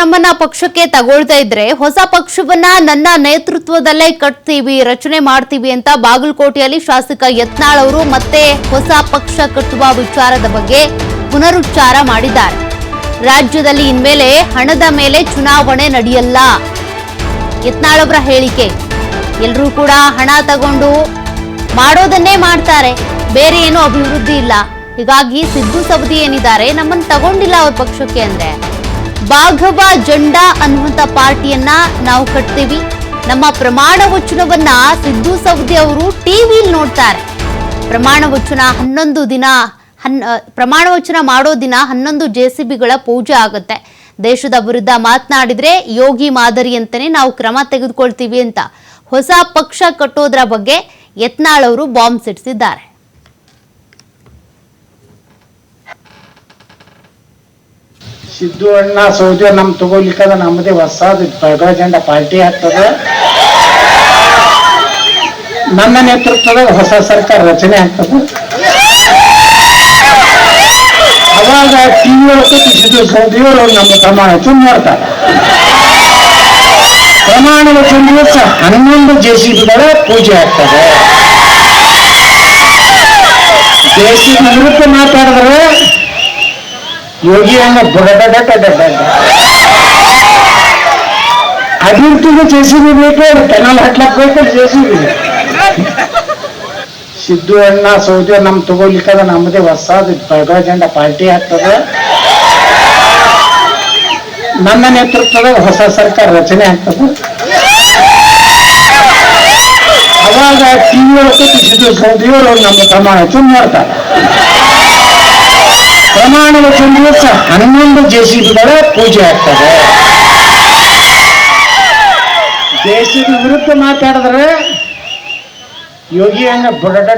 ನಮ್ಮನ್ನ ಪಕ್ಷಕ್ಕೆ ತಗೊಳ್ತಾ ಇದ್ರೆ ಹೊಸ ಪಕ್ಷವನ್ನ ನನ್ನ ನೇತೃತ್ವದಲ್ಲೇ ಕಟ್ತೀವಿ, ರಚನೆ ಮಾಡ್ತೀವಿ ಅಂತ ಬಾಗಲಕೋಟೆಯಲ್ಲಿ ಶಾಸಕ ಯತ್ನಾಳ್ ಅವರು ಮತ್ತೆ ಹೊಸ ಪಕ್ಷ ಕಟ್ಟುವ ವಿಚಾರದ ಬಗ್ಗೆ ಪುನರುಚ್ಚಾರ ಮಾಡಿದ್ದಾರೆ. ರಾಜ್ಯದಲ್ಲಿ ಇನ್ಮೇಲೆ ಹಣದ ಮೇಲೆ ಚುನಾವಣೆ ನಡೆಯಲ್ಲ. ಯತ್ನಾಳ್ ಅವರ ಹೇಳಿಕೆ ಎಲ್ಲರೂ ಕೂಡ ಹಣ ತಗೊಂಡು ಮಾಡೋದನ್ನೇ ಮಾಡ್ತಾರೆ, ಬೇರೆ ಏನು ಅಭಿವೃದ್ಧಿ ಇಲ್ಲ. ಹೀಗಾಗಿ ಸಿದ್ದು ಸವದಿ ಏನಿದ್ದಾರೆ ನಮ್ಮನ್ನು ತಗೊಂಡಿಲ್ಲ ಅವ್ರ ಪಕ್ಷಕ್ಕೆ ಅಂದ್ರೆ. ಬಾಘವ ಜಂಡ ಅನ್ನುವಂಥ ಪಾರ್ಟಿಯನ್ನ ನಾವು ಕಟ್ತೀವಿ. ನಮ್ಮ ಪ್ರಮಾಣ ವಚನವನ್ನ ಸಿದ್ದು ಸವದಿ ಅವರು ಟಿವಿಲಿ ನೋಡ್ತಾರೆ. ಪ್ರಮಾಣ ವಚನ ಹನ್ನೊಂದು ದಿನ, ಹನ್ ಪ್ರಮಾಣ ವಚನ ಮಾಡೋ ದಿನ ಹನ್ನೊಂದು ಜೆ ಸಿ ಬಿಗಳ ಪೂಜೆ ಆಗುತ್ತೆ. ದೇಶದ ವಿರುದ್ಧ ಮಾತನಾಡಿದ್ರೆ ಯೋಗಿ ಮಾದರಿ ಅಂತಾನೆ ನಾವು ಕ್ರಮ ತೆಗೆದುಕೊಳ್ತೀವಿ ಅಂತ. ಹೊಸ ಪಕ್ಷ ಕಟ್ಟೋದ್ರ ಬಗ್ಗೆ ಯತ್ನಾಳ್ ಅವರು ಬಾಂಬ್ ಸಿಡಿಸಿದ್ದಾರೆ. ಸಿದ್ದು ಅಣ್ಣ ಸೌದಿ ನಮ್ ತಗೋಲಿಕ್ಕದ ನಮ್ಮದೇ ಹೊಸದು ಬೆಳಗಾವಿ ಜೆಂಡ ಪಾರ್ಟಿ ಆಗ್ತದ. ನನ್ನ ನೇತೃತ್ವದ ಹೊಸ ಸರ್ಕಾರ ರಚನೆ ಆಗ್ತದ. ಅವಾಗ ಟಿವಿ ಒಳಗೆ ಸಿದ್ದು ಸೌದಿಯವರು ನಮ್ಮ ಪ್ರಮಾಣ ವಚನ ಮಾಡ್ತಾರ ಪ್ರಮಾಣ ವಚನ ದಿವಸ ಹನ್ನೊಂದು ಜೆ ಸಿ ಬಿಗಳ ಪೂಜೆ ಆಗ್ತದೆ. ಬಿ ವಿರುದ್ಧ ಮಾತಾಡಿದ್ರೆ ಯೋಗಿ ಅಣ್ಣ ಬಡಬಡ ಅಭಿವೃದ್ಧಿಗೆ ಜೆಸಿಬಿ ಬೇಕು ಕೆನಾಲ್ ಹಟ್ಲಕ್ ಬೇಕು ಜೆಸಿಬಿ ಸಿದ್ದು ಅಣ್ಣ ಸೌದಿ ನಮ್ ತಗೋಲಿಕ್ಕದ ನಮ್ಮದೇ ಹೊಸದು ಬೆಳಗಾವಿ ಜೆಂಡ ಪಾರ್ಟಿ ಆಗ್ತದೆ ನನ್ನ ನೇತೃತ್ವದಾಗ ಹೊಸ ಸರ್ಕಾರ ರಚನೆ ಆಗ್ತದೆ ಅವಾಗ ಟಿವಿ ಒಳಗೆ ಸಿದ್ದು ಸೌದಿಯವರು ನಮ್ಮ ಪ್ರಮಾಣ ವಚನ ಮಾಡ್ತಾರೆ ಪ್ರಮಾಣ ವಚನ ದಿವಸ ಹನ್ನೊಂದು ಜೆ ಸಿ ಬಿಗಳ ಪೂಜೆ ಆಗ್ತದೆ. ಜೆ ಸಿ ಬಿ ವಿರುದ್ಧ ಮಾತಾಡಿದ್ರೆ ಯೋಗಿ ಹಂಗ ಬಡಡ